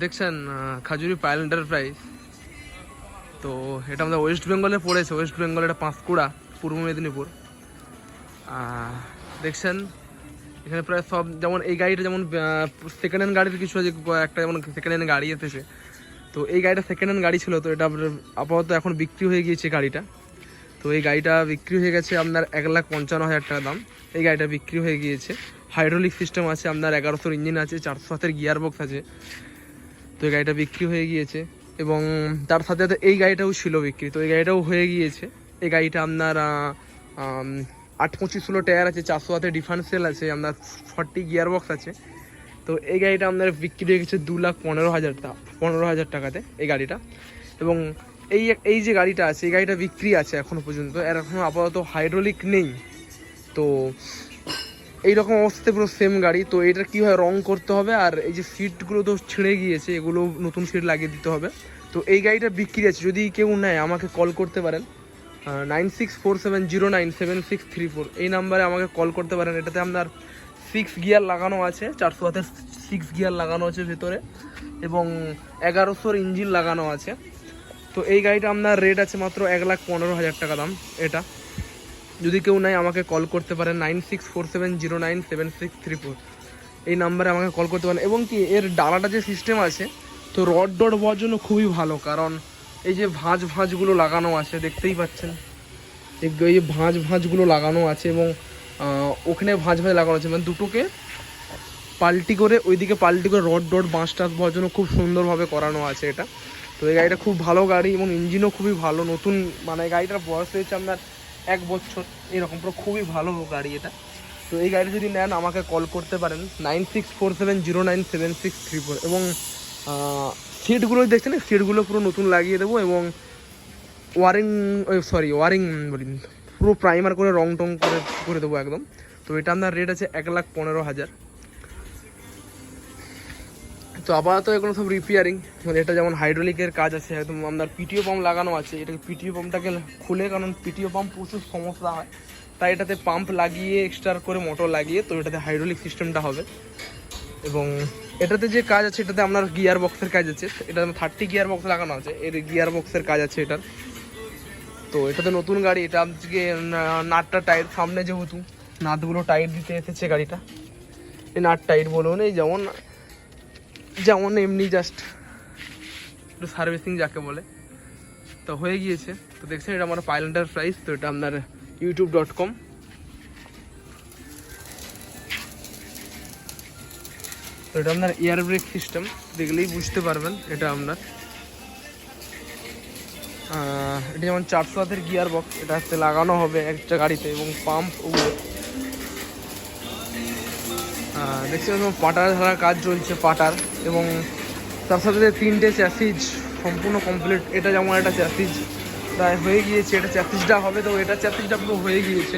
দেখছেন খাজুরি পায়েল এন্টারপ্রাইজ তো এটা আমাদের ওয়েস্ট বেঙ্গলে পড়েছে ওয়েস্ট বেঙ্গল এটা পাঁশকুড়া, পূর্ব মেদিনীপুর। দেখছেন, এখানে প্রায় সব যেমন এই গাড়িটা যেমন সেকেন্ড হ্যান্ড গাড়ির কিছু আছে, একটা যেমন সেকেন্ড হ্যান্ড গাড়ি এসেছে। তো এই গাড়িটা সেকেন্ড হ্যান্ড গাড়ি ছিল, তো এটা আপাতত এখন বিক্রি হয়ে গিয়েছে গাড়িটা। তো এই গাড়িটা বিক্রি হয়ে গেছে আপনার এক লাখ পঞ্চান্ন হাজার টাকা দাম। এই গাড়িটা বিক্রি হয়ে গিয়েছে। হাইড্রোলিক সিস্টেম আছে, আপনার এগারোশোর ইঞ্জিন আছে চারশো হাতের গিয়ার বক্স আছে। তো এই গাড়িটা বিক্রি হয়ে গিয়েছে এবং তার সাথে সাথে এই গাড়িটাও ছিল বিক্রি। তো এই গাড়িটাও হয়ে গিয়েছে। এই গাড়িটা আপনার আট পঁচিশ ষোলো টায়ার আছে, চারশো হাতে ডিফারেন্সিয়াল আছে, আপনার ফর্টি গিয়ার বক্স আছে। তো এই গাড়িটা আপনার বিক্রি হয়ে গেছে দু লাখ পনেরো হাজার টাকা পনেরো হাজার টাকাতে এই গাড়িটা। এবং এই এই যে গাড়িটা আছে, এই গাড়িটা বিক্রি আছে এখনও পর্যন্ত। এর এখনও আপাতত হাইড্রোলিক নেই। তো এইরকম অবস্থাতে পুরো সেম গাড়ি। তো এটা কী হয় রং করতে হবে আর এই যে সিটগুলো তো ছিঁড়ে গিয়েছে, এগুলো নতুন সিট লাগিয়ে দিতে হবে। তো এই গাড়িটা বিক্রি আছে, যদি কেউ নেয়, আমাকে কল করতে পারেন। Nine six four seven zero nine seven six three four এই নাম্বারে আমাকে কল করতে পারেন। এটাতে আপনার সিক্স গিয়ার লাগানো আছে, চারশো হাতের সিক্স গিয়ার লাগানো আছে ভেতরে এবং এগারোশোর ইঞ্জিন লাগানো আছে। তো এই গাড়িটা আপনার রেট আছে মাত্র এক লাখ পনেরো হাজার টাকা দাম, এটা। যদি কেউ নাই, আমাকে কল করতে পারেন nine six four seven zero nine seven six three four এই নাম্বারে আমাকে কল করতে পারেন। এবং কি, এর ডালাটা যে সিস্টেম আছে, তো রড ডট হওয়ার জন্য খুবই ভালো, কারণ এই যে ভাঁজ ভাঁজগুলো লাগানো আছে, দেখতেই পাচ্ছেন? এই ভাঁজ ভাঁজগুলো লাগানো আছে এবং ওখানে ভাঁজ ভাঁজ লাগানো আছে। মানে দুটোকে পাল্টি করে, ওইদিকে পাল্টি করে রড ডট বাঁশ টাস হওয়ার জন্য খুব সুন্দরভাবে করানো আছে এটা। তো এই গাড়িটা খুব ভালো গাড়ি এবং ইঞ্জিনও খুবই ভালো। নতুন মানে গাড়িটার বয়স হয়েছে আপনার এক বছর। এরকম পুরো খুবই ভালো গাড়ি এটা। তো এই গাড়ি যদি নেন, আমাকে কল করতে পারেন। Nine six four seven zero nine seven six three four এবং সিটগুলো দেখছেন? সিটগুলো পুরো নতুন লাগিয়ে দেবো এবং ওয়ারিং সরি ওয়ারিং বলি, পুরো প্রাইমার করে রং টং করে করে দেবো একদম। তো এটা আপনার রেট আছে এক লাখ পনেরো হাজার। তো আপাতত এগুলো সব রিপেয়ারিং মানে এটা যেমন হাইড্রোলিকের কাজ আছে, একদম আপনার পিটিও পাম্প লাগানো আছে। এটাকে পিটিও পাম্পটাকে খুলে? কারণ পিটিও পাম্প প্রচুর সমস্যা হয়। তাই এটাতে পাম্প লাগিয়ে এক্সট্রা করে মোটর লাগিয়ে তো এটাতে হাইড্রোলিক সিস্টেমটা হবে। এবং এটাতে যে কাজ আছে, এটাতে আপনার গিয়ার বক্সের কাজ আছে। এটা থার্টি গিয়ার বক্স লাগানো আছে, এর গিয়ার বক্সের কাজ আছে এটার। তো এটাতে নতুন গাড়ি, এটা আজকে নাটটা টাইট সামনে যেহেতু, নাটগুলো টাইট দিতে এসেছে গাড়িটা। এই নাট টাইট বলুন, এই যেমন যেমন এমনি জাস্ট একটু সার্ভিসিং যাকে বলে। তো হয়ে গিয়েছে। তো দেখছেন এটা আমার পাইলেন্টার প্রাইস তো এটা আপনার ইউটিউব ডট কম তো এটা আপনার এয়ার ব্রেক সিস্টেম দেখলেই বুঝতে পারবেন এটা আপনার। এটা যেমন চারশো হাতের গিয়ার বক্স এটা লাগানো হবে একটা গাড়িতে এবং পাম্প ওগুলো। দেখছি পাটার ধরার কাজ চলছে, পাটার। এবং তার সাথে তিনটে চ্যাসিজ, সম্পূর্ণ কমপ্লিট এটা যেমন একটা চ্যাসিজ প্রায় হয়ে গিয়েছে, এটা চ্যাসিজটা হবে, তো এটা চ্যাসিজটা পুরো হয়ে গিয়েছে।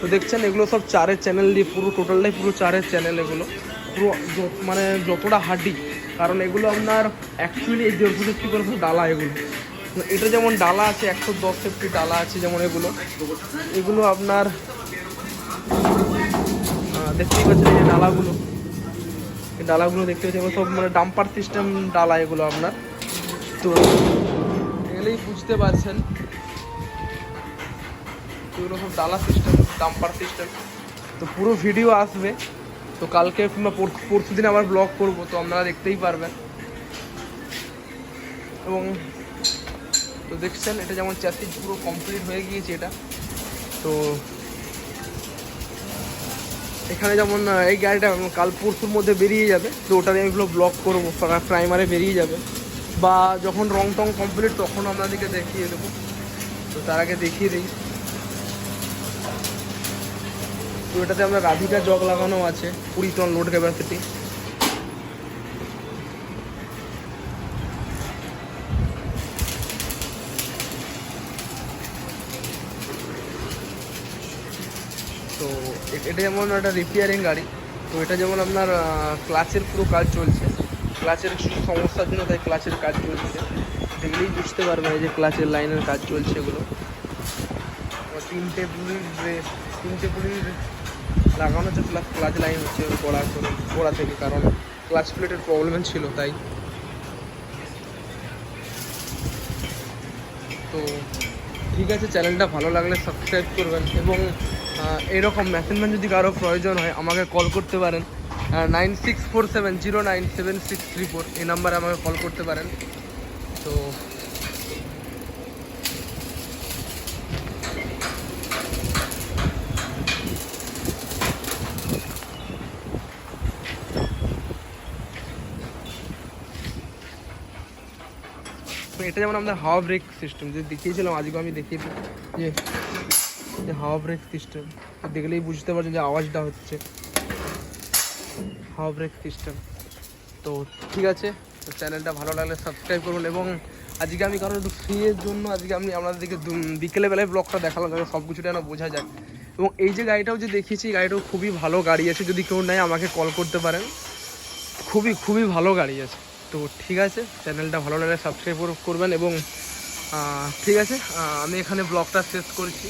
তো দেখছেন, এগুলো সব চারের চ্যানেল দিয়ে পুরো টোটালটাই পুরো চারের চ্যানেল এগুলো। পুরো মানে যতটা হাডি কারণ এগুলো আপনার অ্যাকচুয়ালি এই দেড়শো করে ডালা এগুলো। এটা যেমন ডালা আছে, একশো দশ সেফটি ডালা আছে যেমন এগুলো। এগুলো আপনার দেখতেই পাচ্ছেন এই যে ডালাগুলো। এই ডালাগুলো দেখতে এগুলো সব মানে ডাম্পার সিস্টেম ডালা এগুলো আপনার তো এগুলোই বুঝতে পারছেন। এগুলো সব ডালা সিস্টেম ডাম্পার সিস্টেম তো পুরো ভিডিও আসবে। তো কালকে পরশু দিন আবার ব্লগ করব, তো আপনারা দেখতেই পারবেন। এবং তো দেখছেন, এটা যেমন চ্যাসিজ পুরো কমপ্লিট হয়ে গিয়েছে এটা। তো এখানে যেমন এই গাড়িটা কাল পরশুর মধ্যে বেরিয়ে যাবে, তো ওটা আমি এগুলো ব্লক করব প্রাইমারে বেরিয়ে যাবে। বা যখন রং টং কমপ্লিট তখন আপনাদেরকে দেখিয়ে দেবো। তো তার আগে দেখিয়ে দিই। তো এটাতে আমরা রাধিকা জগ লাগানো আছে, কুড়ি টন লোড ক্যাপাসিটি তো এ- এটা যেমন একটা রিপেয়ারিং গাড়ি, তো এটা যেমন আপনার ক্লাচের পুরো কাজ চলছে। ক্লাচের কিছু সমস্যার জন্য তাই ক্লাচের কাজ চলছে। দেখলেই বুঝতে পারবেন এই যে ক্লাচের লাইনের কাজ চলছে এগুলো। তিনটে পুলির তিনটে পুলির লাগানো হচ্ছে প্লাস ক্লাচ লাইন হচ্ছে গোড়া করে, গোড়া থেকে, কারণ ক্লাচ প্লেটের প্রবলেম ছিল তাই। তো ঠিক আছে চ্যানেলটা ভালো লাগলে সাবস্ক্রাইব করবেন এবং এরকম মেশিনম্যান যদি কারও প্রয়োজন হয়, আমাকে কল করতে পারেন। Nine six four seven zero nine seven six three four এই নাম্বারে আমাকে কল করতে পারেন। তো তো এটা যেমন আমাদের হাওয়া ব্রেক সিস্টেম যে দেখিয়েছিলাম, আজকে আমি দেখিয়েছি যে যে হাওয়া ব্রেক সিস্টেম দেখলেই বুঝতে পারছেন যে আওয়াজটা হচ্ছে। হাওয়া ব্রেক সিস্টেম। তো ঠিক আছে, তো চ্যানেলটা ভালো লাগলে সাবস্ক্রাইব করুন এবং আজকে আমি কারণ একটু ফ্রি এর জন্য আজকে আমি আপনাদেরকে দু- বিকেলে বেলায় ব্লগটা দেখালাম যাতে সব কিছুটা যেন বোঝা যায়। এবং এই যে গাড়িটাও যে দেখিয়েছি গাড়িটাও খুবই ভালো গাড়ি আছে, যদি কেউ নেয় আমাকে কল করতে পারেন। খুবই খুবই ভালো গাড়ি আছে। তো ঠিক আছে, চ্যানেলটা ভালো লাগলে সাবস্ক্রাইব করবেন এবং ঠিক আছে আমি এখানে ব্লগটা শেষ করছি।